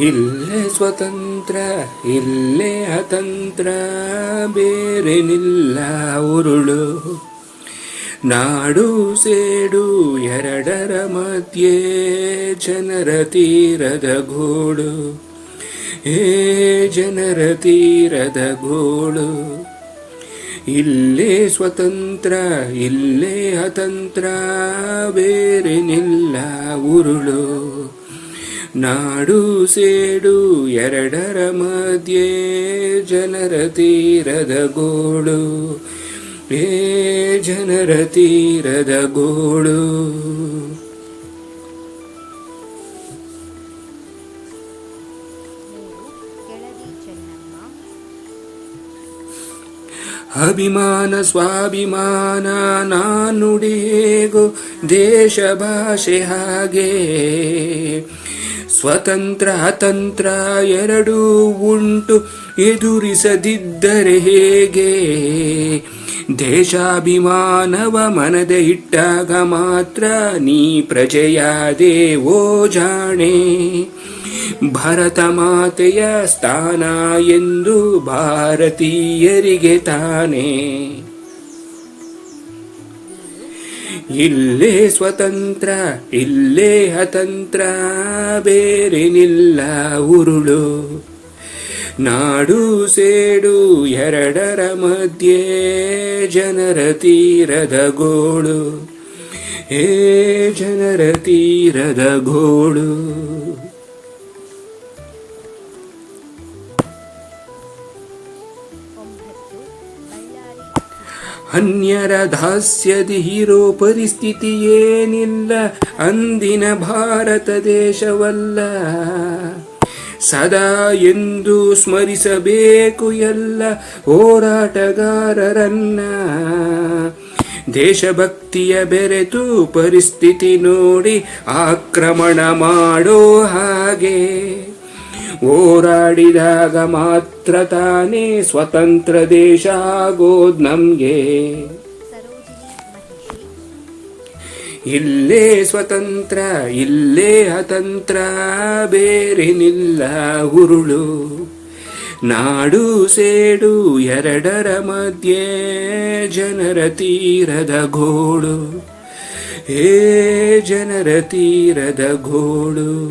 ಇಲ್ಲೇ ಸ್ವತಂತ್ರ, ಇಲ್ಲೇ ಅತಂತ್ರ ಬೇರೆ ನಿಲ್ಲ ಉರುಳು. ನಾಡು ಸೇಡು ಎರಡರ ಮಧ್ಯೆ ಜನರ ತೀರದ ಗೋಳು. ಏ ಜನರ ತೀರದ ಗೋಳು. ಇಲ್ಲೇ ಸ್ವತಂತ್ರ, ಇಲ್ಲೇ ಅತಂತ್ರ, ಬೇರೆನಿಲ್ಲ ಉರುಳು. ನಾಡು ಸೇಡು ಎರಡರ ಮಧ್ಯೆ ಜನರ ತೀರದ ಗೋಳು. ಏ ಜನರ ತೀರದ ಗೋಳು. ಅಭಿಮಾನ ಸ್ವಾಭಿಮಾನ ನಾನುಡಿಯೇಗೋ ದೇಶ ಭಾಷೆ ಹಾಗೆ. ಸ್ವತಂತ್ರ ಅತಂತ್ರ ಎರಡೂ ಉಂಟು ಎದುರಿಸದಿದ್ದರೆ ಹೇಗೆ? ದೇಶಾಭಿಮಾನವ ಮನದೆ ಇಟ್ಟಾಗ ಮಾತ್ರ ನೀ ಪ್ರಜೆಯ ದೇವೋ ಜಾಣೆ. ಭರತ ಮಾತೆಯ ಸ್ಥಾನ ಎಂದು ಭಾರತೀಯರಿಗೆ ತಾನೇ. ಇಲ್ಲೇ ಸ್ವತಂತ್ರ, ಇಲ್ಲೇ ಅತಂತ್ರ, ಬೇರೆ ನಿಲ್ಲ ಉರುಳು. ನಾಡು ಸೇಡು ಎರಡರ ಮಧ್ಯೆ ಜನರ ತೀರದ ಗೋಳು. ಹೇ ಜನರ ತೀರದ ಗೋಳು. ಅನ್ಯರ ದಾಸ್ಯದಿ ಹೀರೋ ಪರಿಸ್ಥಿತಿ ಏನಿಲ್ಲ ಅಂದಿನ ಭಾರತ ದೇಶವಲ್ಲ. ಸದಾ ಎಂದು ಸ್ಮರಿಸಬೇಕು ಎಲ್ಲ ಹೋರಾಟಗಾರರನ್ನ. ದೇಶಭಕ್ತಿಯ ಬೆರೆತು ಪರಿಸ್ಥಿತಿ ನೋಡಿ ಆಕ್ರಮಣ ಮಾಡೋ ಹಾಗೆ. ಹೋರಾಡಿದಾಗ ಮಾತ್ರ ತಾನೇ ಸ್ವತಂತ್ರ ದೇಶ ಆಗೋದ್ ನಮ್ಗೆ. ಇಲ್ಲೇ ಸ್ವತಂತ್ರ, ಇಲ್ಲೇ ಅತಂತ್ರ ಬೇರೆನಿಲ್ಲ ಉರುಳು ನಾಡು ಸೇಡು ಎರಡರ ಮಧ್ಯೆ ಜನರ ತೀರದ ಗೋಳು. ಹೇ ಜನರ ತೀರದ ಗೋಳು.